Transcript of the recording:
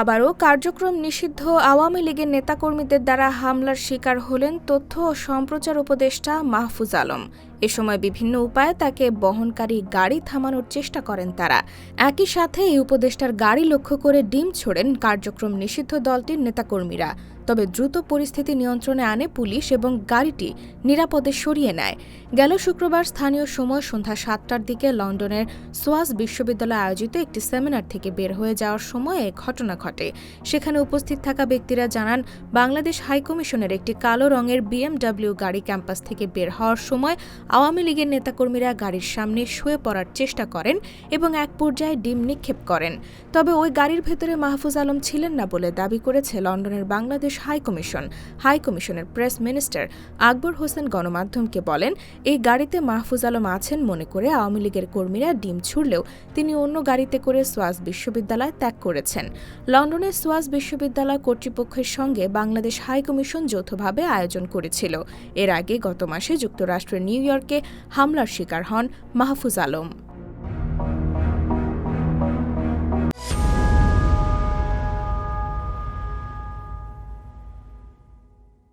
আবারও কার্যক্রম নিষিদ্ধ আওয়ামী লীগের নেতাকর্মীদের দ্বারা হামলার শিকার হলেন তথ্য ও সম্প্রচার উপদেষ্টা মাহফুজ আলম। এ সময় বিভিন্ন উপায়ে তাকে বহনকারী গাড়ি থামানোর চেষ্টা করেন তারা। একই সাথে এই উপদেষ্টার গাড়ি লক্ষ্য করে ডিম ছোড়েন কার্যক্রম নিষিদ্ধ দলটির নেতাকর্মীরা। তবে দ্রুত পরিস্থিতি নিয়ন্ত্রণে আনে পুলিশ এবং গাড়িটি নিরাপদে সরিয়ে নেয়। গেল শুক্রবার স্থানীয় সময় সন্ধ্যা সাতটার দিকে লন্ডনের সোয়াস বিশ্ববিদ্যালয়ে আয়োজিত একটি সেমিনার থেকে বের হয়ে যাওয়ার সময় এ ঘটনা ঘটে। সেখানে উপস্থিত থাকা ব্যক্তিরা জানান, বাংলাদেশ হাইকমিশনের একটি কালো রঙের বিএমডব্লিউ গাড়ি ক্যাম্পাস থেকে বের হওয়ার সময় আওয়ামী লীগের নেতাকর্মীরা গাড়ির সামনে শুয়ে পড়ার চেষ্টা করেন এবং এক পর্যায়ে ডিম নিক্ষেপ করেন। তবে ওই গাড়ির ভেতরে মাহফুজ আলম ছিলেন না বলে দাবি করেছে লন্ডনের বাংলাদেশ হাইকমিশন হাইকমিশনের প্রেস মিনিস্টার আকবর হোসেন গণমাধ্যমকে বলেন, এই গাড়িতে মাহফুজ আলম আছেন মনে করে আওয়ামী লীগের কর্মীরা ডিম ছুড়লেও তিনি অন্য গাড়িতে করে সোয়াজ বিশ্ববিদ্যালয় ত্যাগ করেছেন। লন্ডনের সোয়াজ বিশ্ববিদ্যালয় কর্তৃপক্ষের সঙ্গে বাংলাদেশ হাইকমিশন যৌথভাবে আয়োজন করেছিল। এর আগে গত মাসে যুক্তরাষ্ট্রের নিউ ইয়র্কে হামলার শিকার হন মাহফুজ আলম।